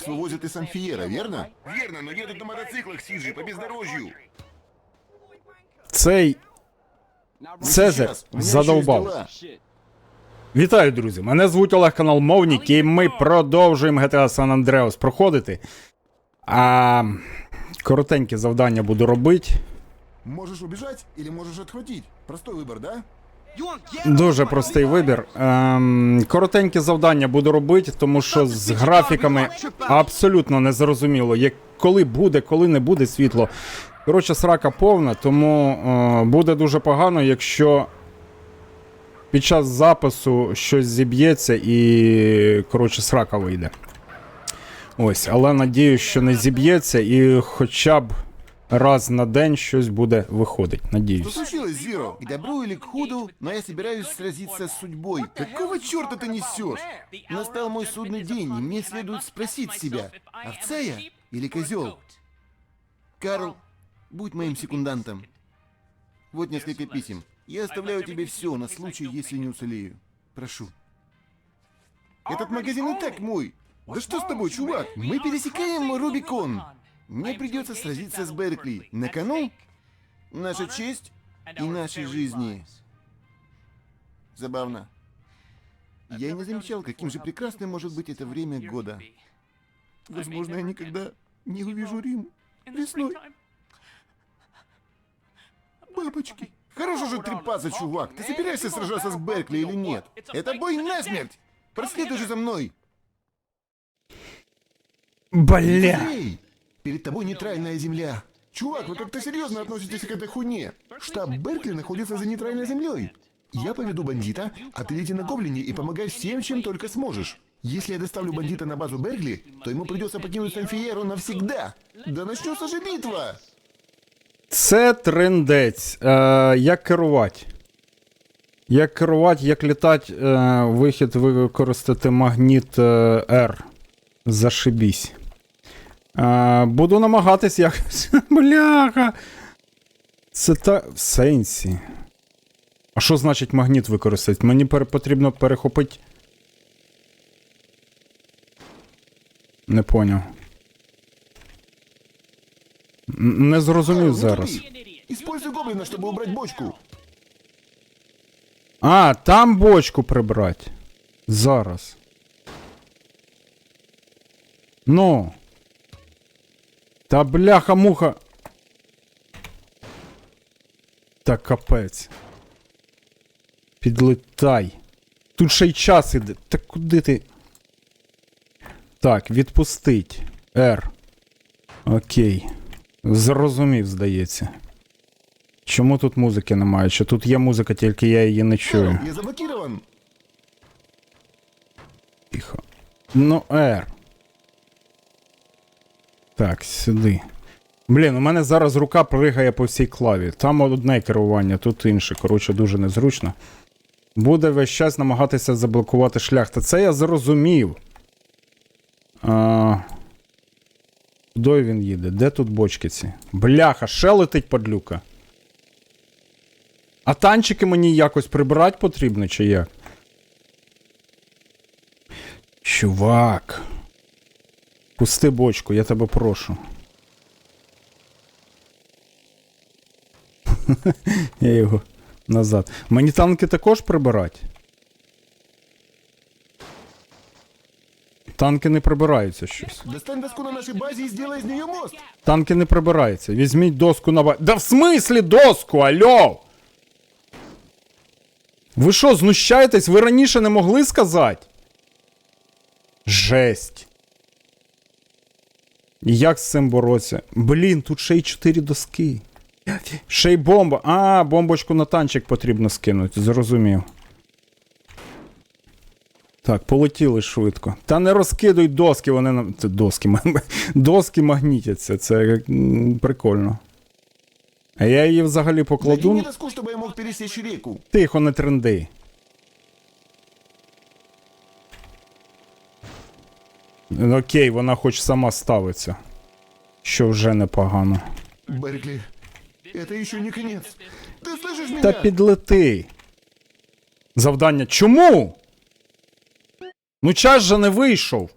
бокс вывозят из Амфиера, верно? Верно, но едут на мотоциклах Сиджи по бездорожью. Цей Цезарь Сейчас, задовбав. Вітаю, друзі! Мене звуть Олег канал Мовнік, і ми продовжуємо GTA San Andreas проходити. А коротеньке завдання буду робити. Можешь убежать или можешь отхватить. Простой выбор, да? Дуже простий вибір. Ем, коротеньке завдання буду робити, тому що з графіками абсолютно не зрозуміло, як, коли буде, коли не буде світло. Коротше, срака повна, тому е, буде дуже погано, якщо під час запису щось зіб'ється і, коротше, срака вийде. Ось, але надіюсь, що не зіб'ється і хоча б раз на день щось буде виходить. Что Надіюсь. случилось, Зиро? К добру или к худу, но я собираюсь сразиться с судьбой. Какого черта ты несешь? Настал мой судный день, и мне следует спросить себя, овца я или козел? Карл, будь моим секундантом. Вот несколько писем. Я оставляю тебе все на случай, если не уцелею. Прошу. Этот магазин и так мой. Да что с тобой, чувак? Мы пересекаем Рубикон. Мне придется сразиться с Беркли. На кону наша честь и наши жизни. Забавно. Я и не замечал, каким же прекрасным может быть это время года. Возможно, я никогда не увижу Рим весной. Бабочки. Хорош уже трепаться, чувак. Ты собираешься сражаться с Беркли или нет? Это бой насмерть. Проследуй же за мной. Бля! Эй, перед тобой нейтральная земля. Чувак, вы как-то серьезно относитесь к этой хуйне. Штаб Беркли находится за нейтральной землей. Я поведу бандита, а ты лети на Гоблине и помогай всем, чем только сможешь. Если я доставлю бандита на базу Беркли, то ему придется покинуть Санфиеру навсегда. Да начнется же битва! Це трендець. Е, як керувати? Як керувати, як літати, е, вихід використати магніт е, R. Зашибісь. Е, буду намагатись якось. Бляха. Це та. В сенсі. А що значить магніт використати? Мені пере- потрібно перехопити. Не поняв. Н- Не зрозумів зараз. Используй Гоблина, чтобы убрать бочку. А, там бочку прибрать. Зараз. Ну. Та бляха-муха. Та капець. Підлетай. Тут ще й час іде. Та куди ти? Так, відпустить. R. Окей. Зрозумів, здається. Чому тут музики немає? Чи тут є музика, тільки я її не чую. Я заблокирован. Тихо. Ну, R. Так, сюди. Блін, у мене зараз рука пригає по всій клаві. Там одне керування, тут інше. Коротше, дуже незручно. Буде весь час намагатися заблокувати шлях. Та це я зрозумів. А... Куди він їде? Де тут бочки ці? Бляха, ще летить падлюка. А танчики мені якось прибирати потрібно, чи як? Чувак. Пусти бочку, я тебе прошу. я його назад. Мені танки також прибирать. Танки не прибираються щось. Достань доску на нашей базе и сделай из нее мост. Танки не прибираються. Візьміть доску на ба. Да в смислі доску, альо! Ви що, знущаєтесь? Ви раніше не могли сказати? Жесть. І Як з цим боротися? Блін, тут ще й 4 доски. Ще й бомба. А, бомбочку на танчик потрібно скинути, зрозумів. Так, полетіли швидко. Та не розкидуй доски, вони нам. Це доски. доски магнітяться, це прикольно. А я її взагалі покладу. мне доску, чтобы я мог пересечь реку. Тихо, не тренди. Окей, вона хоч сама ставиться. Що вже непогано. Беркли, это еще не конец. Ты слышишь меня? Та підлети. Завдання. Чому? Ну час же не вийшов.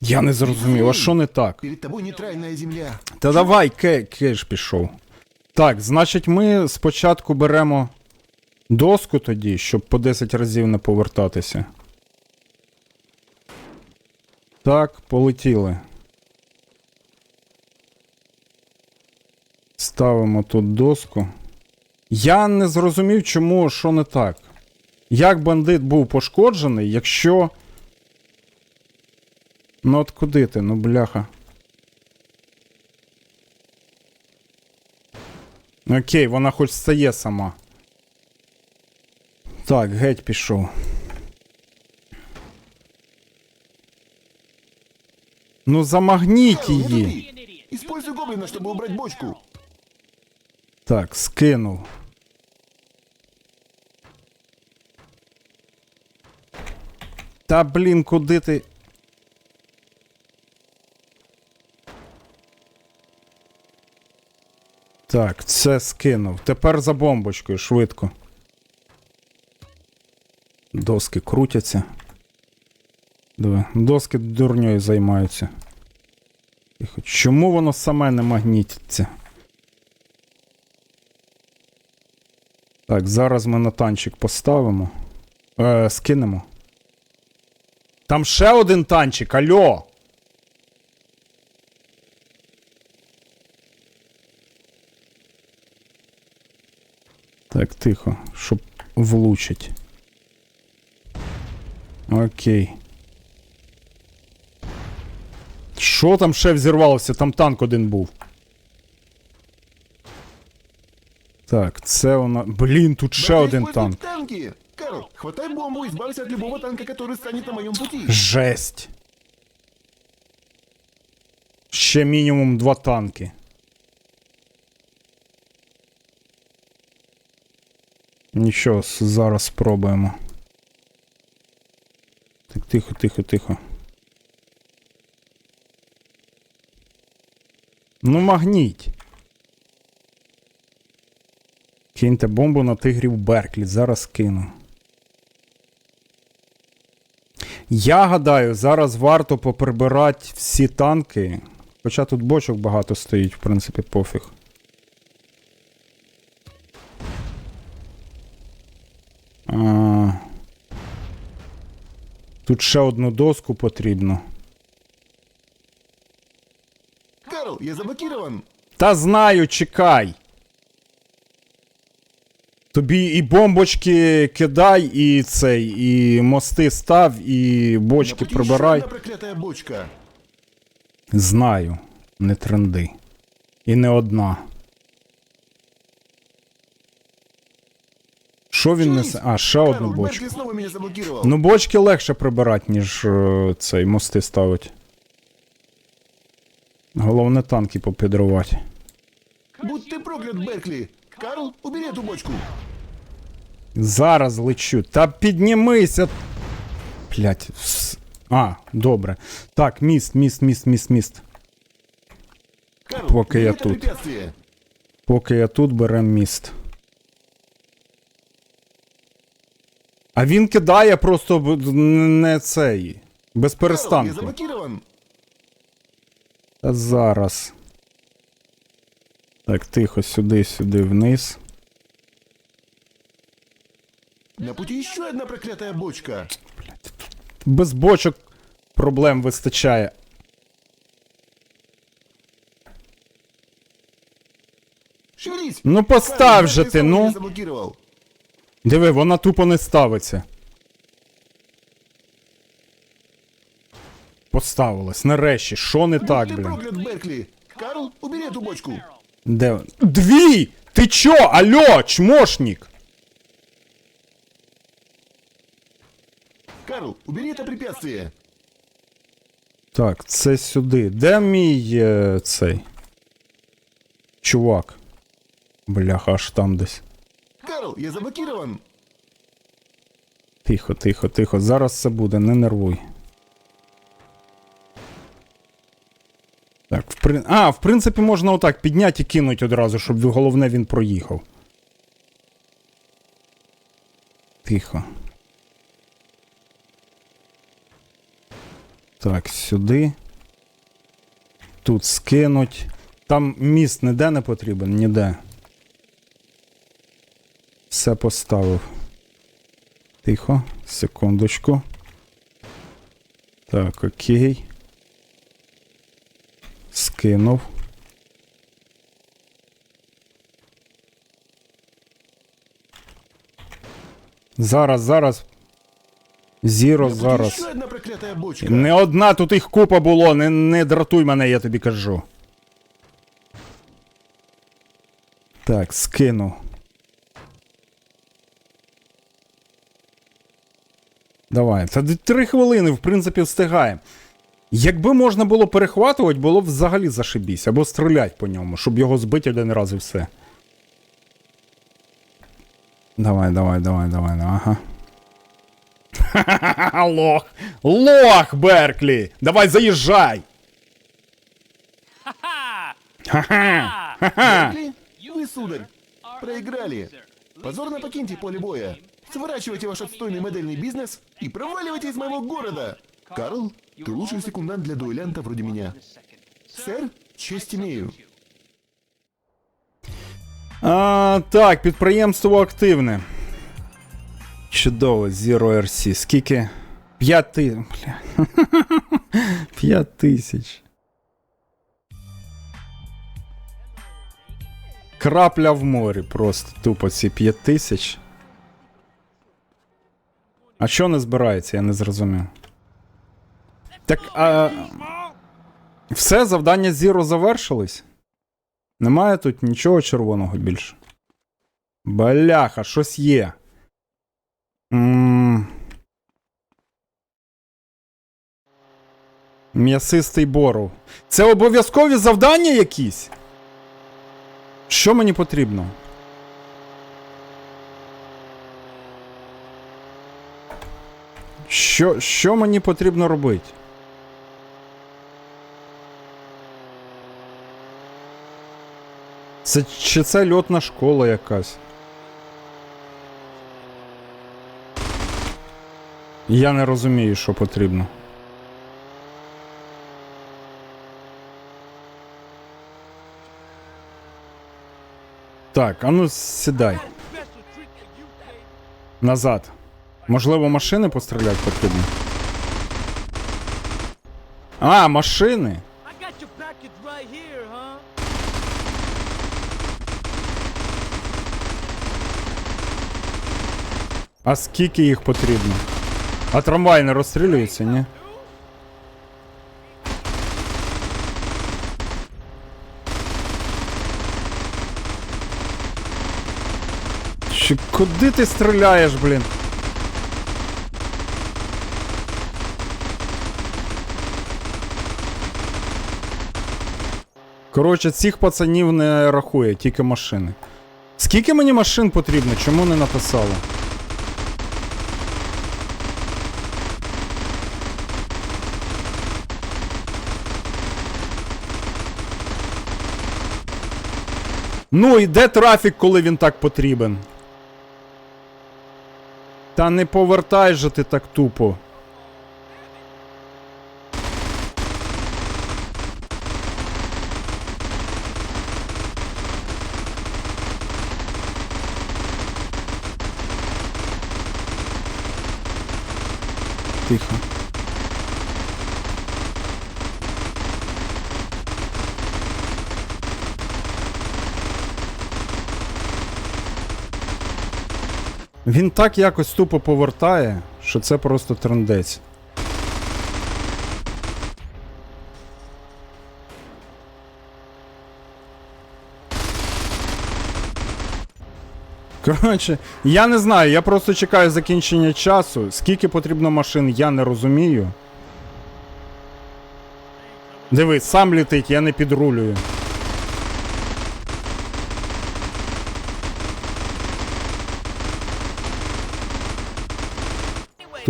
Я не зрозумів, а що не так? Перед тобой нейтральная земля. Та давай, ке, кеш пішов. Так, значить, ми спочатку беремо доску тоді, щоб по 10 разів не повертатися. Так, полетіли. Ставимо тут доску. Я не зрозумів, чому що не так. Як бандит був пошкоджений, якщо. Ну от куди ти, ну бляха. Окей, вона хоч стає сама. Так, геть пішов. Ну замагніть Карл, її. Используй гоблина, чтобы убрать бочку. Так, скинув. Та блін, куди ти. Так, це скинув. Тепер за бомбочкою швидко. Доски крутяться. Диви, доски дурньою займаються. Тихо. Чому воно саме не магнітиться? Так, зараз ми на танчик поставимо. Е, скинемо. Там ще один танчик, альо! Так, тихо, щоб влучить. Окей. Що там ще взірвалося? Там танк один був. Так, це вона. Блін, тут ще один танк. танки. Карл, хватай бомбу и избавься от любого танка, который станет на моем пути. Жесть. Ще мінімум два танки. Нічого, зараз спробуємо. Так, тихо, тихо, тихо. Ну, магніть. Киньте бомбу на тигрів Берклі. Зараз кину. Я гадаю, зараз варто поприбирати всі танки. Хоча тут бочок багато стоїть, в принципі, пофіг. А... Тут ще одну доску потрібно. Карл, я заблокирован. Та знаю, чекай. Тобі і бомбочки кидай, і цей, і мости став, і бочки еще прибирай. одна проклятая бочка. Знаю, не тренди. І не одна. Що він несе? А, ще одну Карл, бочку. Беркли снова меня заблокировал. Ну, бочки легше прибирати, ніж е, цей мости ставить. Головне танки попідрувати. Будь ты проклят, Беркли. Карл, убери эту бочку. Зараз лечу. Та піднімися. Блять. вс- А, добре. Так, міст, міст, міст, міст, міст. Карл, Пока убери я это тут. препятствие. Поки я тут берем міст. А він кидає просто б- не цей. Без Карл, я перестанку. заблокирован. Та зараз. Так, тихо, сюди, сюди, вниз. На пути еще одна проклятая бочка. Без бочок проблем вистачає. Шевелись. Ну постав же ти, ну. Диви, вона тупо не ставиться. Поставилась, нарешті. Що не так, Будь ты блін? проклят, Беркли. Карл, убери эту бочку. Де? вон- Дві! Ти чо? Алло, чмошник! Карл, убери это препятствие. Так, це сюди. Де мій е, цей? Чувак. Бляха, аж там десь. Карл, я заблокирован. Тихо, тихо, тихо. Зараз це буде, не нервуй. А, в принципі, можна отак підняти і кинути одразу, щоб головне він проїхав. Тихо. Так, сюди. Тут скинуть. Там міст ніде не потрібен, ніде. Все поставив. Тихо, секундочку. Так, окей. Скинув. Зараз, зараз. Зіро, Тут зараз. одна бочка. Не одна, тут їх купа було, не, не дратуй мене, я тобі кажу. Так, скину. Давай, це три хвилини, в принципі, встигає. Якби можна було перехватувати, було б взагалі зашибісь, або стріляти по ньому, щоб його збити один раз і все. Давай, давай, давай, давай, ага. Ха-ха-ха, лох! Лох, Берклі! Давай заїжджай! Ха-ха! Ха-ха! Беркли, вы, сударь, проиграли. Позорно покиньте поле боя. Сворачивайте ваш отстойный модельный бизнес и проваливайте из моего города. Карл, ты лучший секундант для дуэлянта вроде меня. Сэр, честь имею. А, так, підприємство активне. Чудово, Zero RC. Скільки? П'яти. Бля. П'ять тисяч. Крапля в морі просто тупо ці п'ять тисяч. А що не збирається, я не зрозумів. Так, а. Все, завдання Zero завершились? Немає тут нічого червоного більше. Бляха, щось є. М'ясистий боров. Це обов'язкові завдання якісь? Що мені потрібно? Що, що мені потрібно робити? Це чи це льотна школа якась? Я не розумію, що потрібно. Так, а ну сідай. Назад. Можливо, машини постріляти потрібно. А, машини. А скільки їх потрібно? А трамвай не розстрілюється, ні? Чи куди ти стріляєш, блін? Коротше, цих пацанів не рахує, тільки машини. Скільки мені машин потрібно? Чому не написали? Ну і де трафік, коли він так потрібен? Та не повертай же ти так тупо. Тихо. Він так якось тупо повертає, що це просто трендець. Коротше, я не знаю, я просто чекаю закінчення часу. Скільки потрібно машин, я не розумію. Дивись, сам літить, я не підрулюю.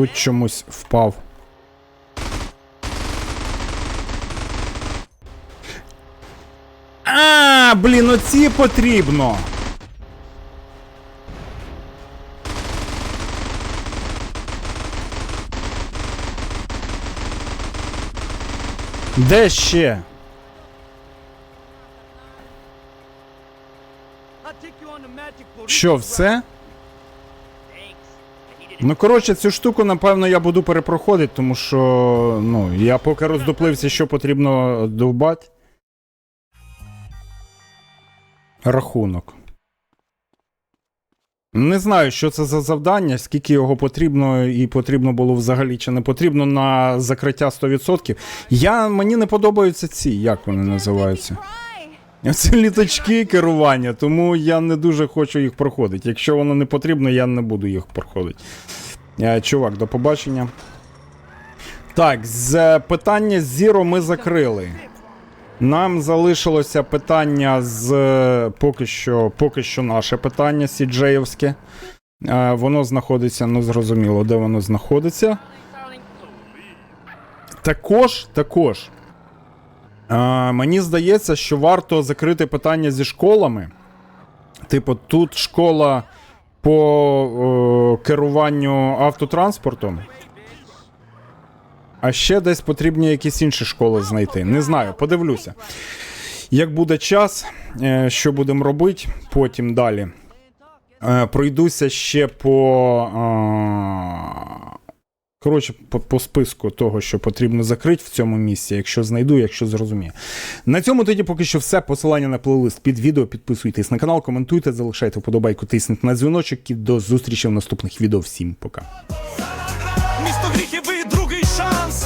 Тут чомусь впав. А, блін, оці потрібно. Де ще? Що, все? Ну, коротше, цю штуку, напевно, я буду перепроходити, тому що ну, я поки роздуплився, що потрібно довбати. Рахунок. Не знаю, що це за завдання, скільки його потрібно, і потрібно було взагалі, чи не потрібно на закриття 100%. Я, мені не подобаються ці, як вони називаються. Це літачки керування, тому я не дуже хочу їх проходити. Якщо воно не потрібно, я не буду їх проходити. Е, Чувак, до побачення. Так, з питання з Zero ми закрили. Нам залишилося питання з е, поки що, поки що наше питання сіджеївське. Е, Воно знаходиться, ну зрозуміло, де воно знаходиться. Також, також. Е, мені здається, що варто закрити питання зі школами. Типу, тут школа по е, керуванню автотранспортом. А ще десь потрібні якісь інші школи знайти. Не знаю, подивлюся. Як буде час, е, що будемо робити, потім далі. Е, пройдуся ще по. Коротше, по, по списку того, що потрібно закрити в цьому місці, якщо знайду, якщо зрозумію. На цьому тоді поки що все. Посилання на плейлист під відео. Підписуйтесь на канал, коментуйте, залишайте вподобайку, тисніть на дзвіночок і до зустрічі в наступних відео. Всім пока. Місто гріхів і другий шанс.